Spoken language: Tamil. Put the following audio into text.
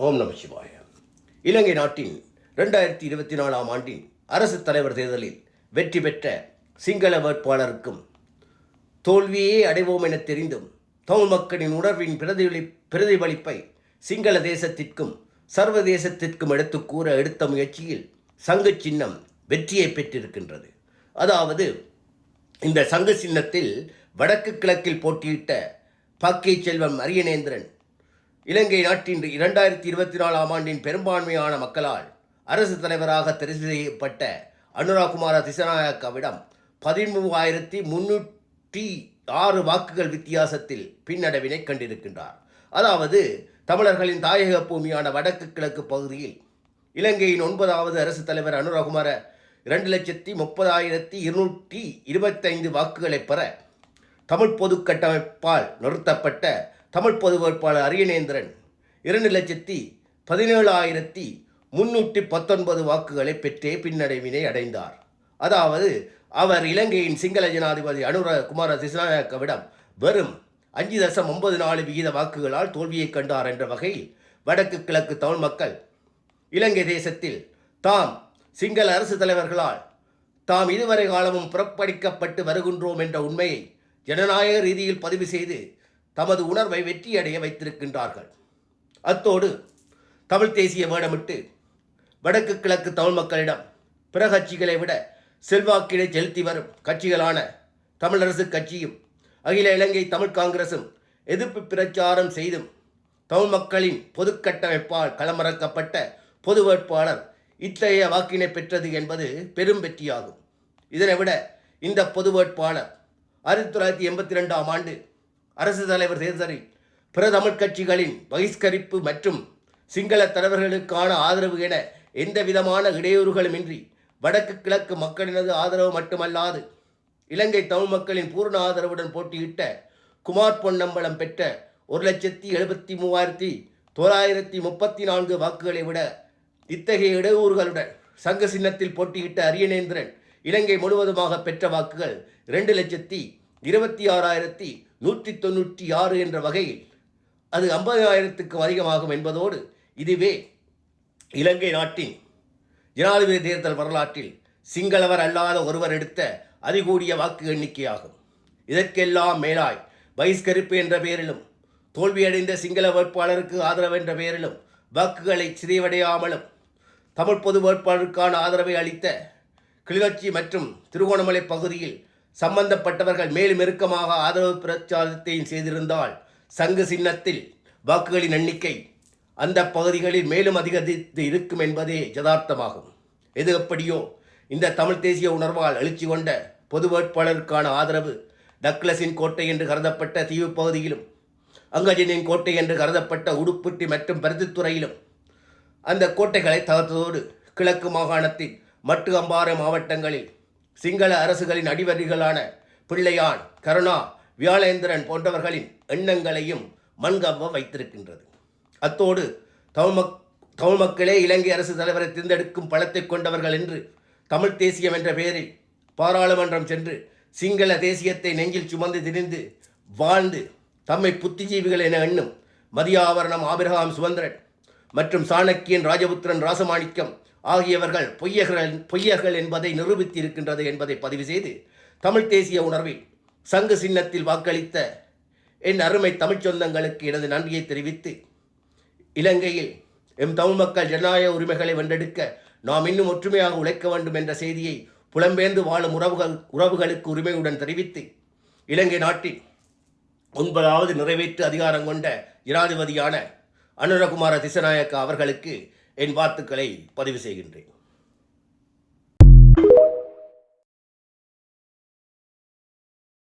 ஓம் நம சிவாய. இலங்கை நாட்டின் ரெண்டாயிரத்தி இருபத்தி நாலாம் ஆண்டின் அரசு தலைவர் தேர்தலில் வெற்றி பெற்ற சிங்கள வேட்பாளருக்கும் தோல்வியே அடைவோம் என தெரிந்தும் தமிழ் மக்களின் உணர்வின் பிரதிபலி பிரதிபலிப்பை சிங்கள தேசத்திற்கும் சர்வதேசத்திற்கும் எடுத்துக் கூற எடுத்த முயற்சியில் சங்கு சின்னம் வெற்றியை பெற்றிருக்கின்றது. அதாவது இந்த சங்கு சின்னத்தில் வடக்கு கிழக்கில் போட்டியிட்ட பாக்கை செல்வம் அரியநேந்திரன் இலங்கை நாட்டின் இரண்டாயிரத்தி இருபத்தி நாலாம் ஆண்டின் பெரும்பான்மையான மக்களால் அரசு தலைவராக தெரிவு செய்யப்பட்ட அனுராகுமார திசநாயக்காவிடம் பதிமூவாயிரத்தி முன்னூற்றி ஆறு வாக்குகள் வித்தியாசத்தில் பின்னடைவினை கண்டிருக்கின்றார். அதாவது தமிழர்களின் தாயக பூமியான வடக்கு கிழக்கு பகுதியில் இலங்கையின் ஒன்பதாவது அரசு தலைவர் அனுராகுமார இரண்டு லட்சத்தி முப்பதாயிரத்தி இருநூற்றி இருபத்தைந்து வாக்குகளை பெற தமிழ் பொது கட்டமைப்பால் நிறுத்தப்பட்ட தமிழ் பொது வேட்பாளர் அரியநேந்திரன் இரண்டு லட்சத்தி பதினேழாயிரத்தி முன்னூற்றி பத்தொன்பது வாக்குகளை பெற்றே பின்னடைவினை அடைந்தார். அதாவது அவர் இலங்கையின் சிங்கள ஜனாதிபதி அனுர குமார திசாநாயக்கவிடம் வெறும் அஞ்சு தசம் ஒன்பது நாலு விகித வாக்குகளால் தோல்வியை கண்டார் என்ற வகையில் வடக்கு கிழக்கு தமிழ் மக்கள் இலங்கை தேசத்தில் தாம் சிங்கள அரசு தலைவர்களால் தாம் இதுவரை காலமும் புறப்படிக்கப்பட்டு வருகின்றோம் என்ற உண்மையை ஜனநாயக ரீதியில் பதிவு செய்து தமது உணர்வை வெற்றியடைய வைத்திருக்கின்றார்கள். அத்தோடு தமிழ் தேசிய வேடமிட்டு வடக்கு கிழக்கு தமிழ் மக்களிடம் பிற கட்சிகளை விட செல்வாக்கினை செலுத்தி வரும் கட்சிகளான தமிழரசு கட்சியும் அகில இலங்கை தமிழ் காங்கிரசும் எதிர்ப்பு பிரச்சாரம் செய்தும் தமிழ் மக்களின் பொது கட்டமைப்பால் களமிறக்கப்பட்ட பொது வேட்பாளர் இத்தகைய வாக்கினை பெற்றது என்பது பெரும் வெற்றியாகும். இதனை விட இந்த பொது வேட்பாளர் ஆயிரத்தி தொள்ளாயிரத்தி எண்பத்தி ரெண்டாம் ஆண்டு அரசு தலைவர் தேர்தலில் பிற தமிழ் கட்சிகளின் பகிஷ்கரிப்பு மற்றும் சிங்கள தலைவர்களுக்கான ஆதரவு என எந்த விதமான இடையூறுகளுமின்றி வடக்கு கிழக்கு மக்களினது ஆதரவு மட்டுமல்லாது இலங்கை தமிழ் மக்களின் பூர்ண ஆதரவுடன் போட்டியிட்ட குமார் பொன்னம்பலம் பெற்ற ஒரு லட்சத்தி எழுபத்தி மூவாயிரத்தி தொள்ளாயிரத்தி முப்பத்தி நான்கு வாக்குகளை விட இத்தகைய இடையூறுகளுடன் சங்க சின்னத்தில் போட்டியிட்ட அரியநேந்திரன் இலங்கை முழுவதுமாக பெற்ற வாக்குகள் இரண்டு லட்சத்தி இருபத்தி ஆறாயிரத்தி நூற்றி தொண்ணூற்றி ஆறு என்ற வகையில் அது ஐம்பதாயிரத்துக்கு அதிகமாகும் என்பதோடு இதுவே இலங்கை நாட்டின் ஜனாதிபதி தேர்தல் வரலாற்றில் சிங்களவர் அல்லாத ஒருவர் எடுத்த அதிகூடிய வாக்கு எண்ணிக்கையாகும். இதற்கெல்லாம் மேலாய் பகிஷ்கரிப்பு என்ற பெயரிலும் தோல்வியடைந்த சிங்கள வேட்பாளருக்கு ஆதரவு என்ற பெயரிலும் வாக்குகளை சிதைவடையாமலும் தமிழ் பொது வேட்பாளருக்கான ஆதரவை அளித்த கிளிநொச்சி மற்றும் திருகோணமலை பகுதியில் சம்பந்தப்பட்டவர்கள் மேலும் நெருக்கமாக ஆதரவு பிரச்சாரத்தையும் செய்திருந்தால் சங்கு சின்னத்தில் வாக்குகளின் எண்ணிக்கை அந்த பகுதிகளில் மேலும் அதிகரித்து இருக்கும் என்பதே யதார்த்தமாகும். எது எப்படியோ இந்த தமிழ் தேசிய உணர்வால் எழுச்சி கொண்ட பொது வேட்பாளருக்கான ஆதரவு டக்ளஸின் கோட்டை என்று கருதப்பட்ட தீவு பகுதியிலும் அங்கஜனின் கோட்டை என்று கருதப்பட்ட உடுப்புட்டி மற்றும் பருத்தித்துறையிலும் அந்த கோட்டைகளை தகர்த்ததோடு கிழக்கு மாகாணத்தின் மட்டு அம்பாறை மாவட்டங்களில் சிங்கள அரசுகளின் அடிவரிகளான பிள்ளையான் கருணா வியாழேந்திரன் போன்றவர்களின் எண்ணங்களையும் மண்கவ்வ வைத்திருக்கின்றது. அத்தோடு தமிழ் மக் தமிழ் மக்களே இலங்கை அரசு தலைவரை தேர்ந்தெடுக்கும் பலத்தை கொண்டவர்கள் என்று தமிழ் தேசியம் என்ற பெயரில் பாராளுமன்றம் சென்று சிங்கள தேசியத்தை நெஞ்சில் சுமந்து திரிந்து வாழ்ந்து தம்மை புத்திஜீவிகள் என எண்ணும் மதியாவரணம் ஆபிரகாம் சுதந்திரன் மற்றும் சாணக்கியன் ராஜபுத்திரன் ராசமாணிக்கம் ஆகியவர்கள் பொய்யர்கள் பொய்யர்கள் என்பதை நிரூபித்து இருக்கின்றது என்பதை பதிவு செய்து தமிழ் தேசிய உணர்வில் சங்கு சின்னத்தில் வாக்களித்த என் அருமை தமிழ்ச் சொந்தங்களுக்கு எனது நன்றியை தெரிவித்து இலங்கையில் எம் தமிழ் மக்கள் ஜனநாயக உரிமைகளை வென்றெடுக்க நாம் இன்னும் ஒற்றுமையாக உழைக்க வேண்டும் என்ற செய்தியை புலம்பெயர்ந்து வாழும் உறவுகள் உறவுகளுக்கு உரிமையுடன் தெரிவித்து இலங்கை நாட்டில் ஒன்பதாவது நிறைவேற்று அதிகாரம் கொண்ட ஜனாதிபதியான அனுரகுமார திசநாயக்க அவர்களுக்கு என் வாழ்த்துக்களை பதிவு செய்கின்றேன்.